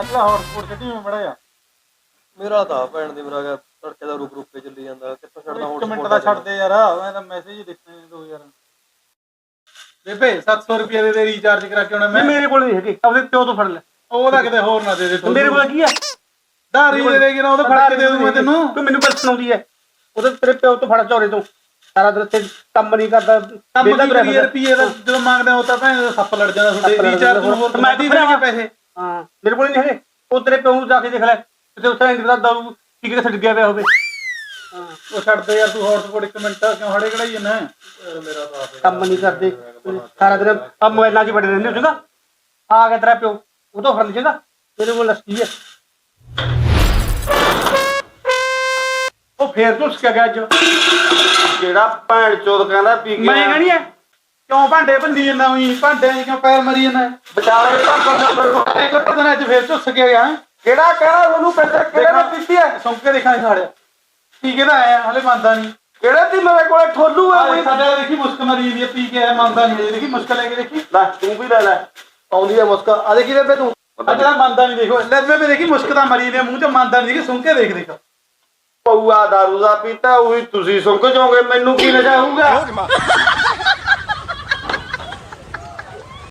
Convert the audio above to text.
ਅਗਲਾ ਹੌਟਸਪੌਟ ਛੱਡੀ ਮੈਂ ਮੜਾ ਜਾ ਮੇਰਾ ਤਾਂ ਭੈਣ ਦੀ ਮੇਰਾ ਤੜਕੇ ਦਾ ਰੁਕ ਰੁਕ ਕੇ ਚੱਲੀ ਜਾਂਦਾ ਕਿੱਥੋਂ ਛੱਡਦਾ ਇੱਕ ਹੁਣ ਮਿੰਟ ਦਾ ਛੱਡ ਦੇ ਯਾਰ ਮੈਂ ਤਾਂ ਮੈਸੇਜ ਹੀ ਦੇਖਣੇ ਦੋ ਯਾਰ। ਬੇਬੇ 700 ਰੁਪਏ ਦੇ ਦੇ ਰੀਚਾਰਜ ਕਰਾ ਕੇ ਆਉਣਾ ਮੈਂ। ਮੇਰੇ ਕੋਲ ਨਹੀਂ ਹੈਗੇ। ਆਪਦੇ ਪਿਓ ਤੋਂ ਫੜ ਲੈ। ਉਹਦਾ ਕਿਤੇ ਹੋਰ ਨਾ ਦੇ ਦੇ ਤੂੰ। ਮੇਰੇ ਕੋਲ ਕੀ ਹੈ ਧਾਰੀ ਦੇ ਦੇਗੀ ਨਾ ਉਹਦਾ ਫੜ ਕੇ ਦੇ ਦੂੰ ਮੈਂ ਤੈਨੂੰ। ਤੂੰ ਮੈਨੂੰ ਪੈਸੇ ਸੁਣਾਉਂਦੀ ਹੈ ਉਹਦੇ ਤੇਰੇ ਪਿਓ ਤੋਂ ਫੜ ਚੌਰੇ ਤੋਂ। ਸਾਰਾ ਦਿਨ ਤੇ ਕੰਮ ਨਹੀਂ ਕਰਦਾ। ਕੰਮ ਵਿਹਲਾ ਕੀ ਤੁਰਿਆ ਕਰੀਏ ਫਿਰਦਾ। ਰੁਪਏ ਦਾ ਜਦੋਂ ਮੰਗਦੇ ਹੋ ਤਾਂ ਭੈਣ ਦਾ ਸੱਪ ਲੜ ਜਾਂਦਾ ਤੁਹਾਡੇ ਰੀਚਾਰਜ ਹੋਰ ਮੈਂ ਦੀ ਦੇਣਗੇ ਪੈਸੇ। ਹਾਂ ਮੇਰੇ ਕੋਲ ਨਹੀਂ ਹੈਗੇ ਉਹ ਤੇਰੇ ਪਿਓ ਨੂੰ ਜਾ ਕੇ ਦੇਖ ਲੈ ਕਿਤੇ ਉੱਥੇ ਇੰਗਦਾ ਦਾਰੂ ਕੀ ਕਿਤੇ ਛੱਡ ਗਿਆ ਪਿਆ ਹੋਵੇ ਹਾਂ ਉਹ ਛੱਡ ਦੇ ਯਾਰ ਤੂੰ ਹੌਟਸਪੌਟ ਇੱਕ ਮਿੰਟ ਕਿਉਂ ਹੜੇ ਕਢਾਈ ਜਨਾ ਮੇਰਾ ਤਾਂ ਆਪੇ ਕੰਮ ਨਹੀਂ ਕਰਦੇ ਸਾਰਾ ਦਿਨ ਆ ਮੋਬਾਈਲਾਂ 'ਚ ਹੀ ਬੜੇ ਰਹਿੰਦੇ ਹੋ ਚੰਗਾ ਆ ਗਿਆ ਤੇਰਾ ਪਿਓ ਉਹ ਤੋਂ ਫੜ ਲਈ ਚੰਗਾ ਮੇਰੇ ਕੋਲ ਲੱਸੀ ਹੈ ਉਹ ਫੇਰ ਤੋਂ ਸਕਿਆ ਗਿਆ ਅੱਜ ਜਿਹੜਾ ਭੈਣ ਚੋਦ ਕਹਿੰਦਾ ਪੀ ਕੇ ਮੈਂ ਕਹਣੀ ਐ ਕਿਉਂ ਭਾਂਡੇ ਭੰਦੀ ਜਨਾ ਉਹੀ ਭਾਂਡਿਆਂ 'ਚ ਕਿਉਂ ਪੈਰ ਮਰੀ ਜਨਾ ਵਿਚਾਲੇ ਤਾਂ ਇੱਕ ਦਿਨ ਅੱਜ ਫੇਰ ਝੁੱਸ ਕੇ ਗਿਆ ਕਿਹੜਾ ਕਹਿੰਦਾ ਉਹਨੂੰ ਪੈਸੇ ਕਿਹੜੇ ਨੇ ਪੀਤੀ ਹੈ ਸੁਣ ਕੇ ਦੇਖਾਂ ਸਾੜਿਆ ਕੇ ਤਾਂ ਆਇਆ ਹਲੇ ਮੰਨਦਾ ਨਹੀਂ ਕਿਹੜੇ ਤੀ ਮੇਰੇ ਕੋਲੇ ਠੋਲੂ ਆਹ ਕੋਈ ਸਾਡੇ ਵਾਲਾ ਦੇਖੀ ਮੁਸਕ ਮਰੀ ਦੀ ਪੀ ਕੇ ਆਇਆ ਮੰਨਦਾ ਨਹੀਂ ਦੇਖੀ ਮੁਸਕ ਲੈ ਕੇ ਦੇਖੀ ਲੈ ਤੂੰ ਵੀ ਲੈ ਲੈ ਆਉਂਦੀ ਹੈ ਮੁਸਕਾ ਆ ਦੇਖੀ ਬੇਬੇ ਤੂੰ ਅੱਜ ਦਾ ਮੰਨਦਾ ਨਹੀਂ ਦੇਖੋ ਲੈ ਮੈਂ ਦੇਖੀ ਮੁਸਕ ਤਾਂ ਮਰੀ ਦੇ ਮੂੰਹ 'ਚ ਮੰਨਦਾ ਨਹੀਂ ਦੇਖੀ ਸੁਣ ਕੇ ਦੇਖ ਦੇਖ ਪਊਆ ਦਾਰੂ ਦਾ ਪੀਤਾ ਉਹੀ ਤੁਸੀਂ ਸੁੰਘ ਜਾਓਗੇ ਮੈਨੂੰ ਕੀ ਨਸ਼ਾ ਹੋਊਗਾ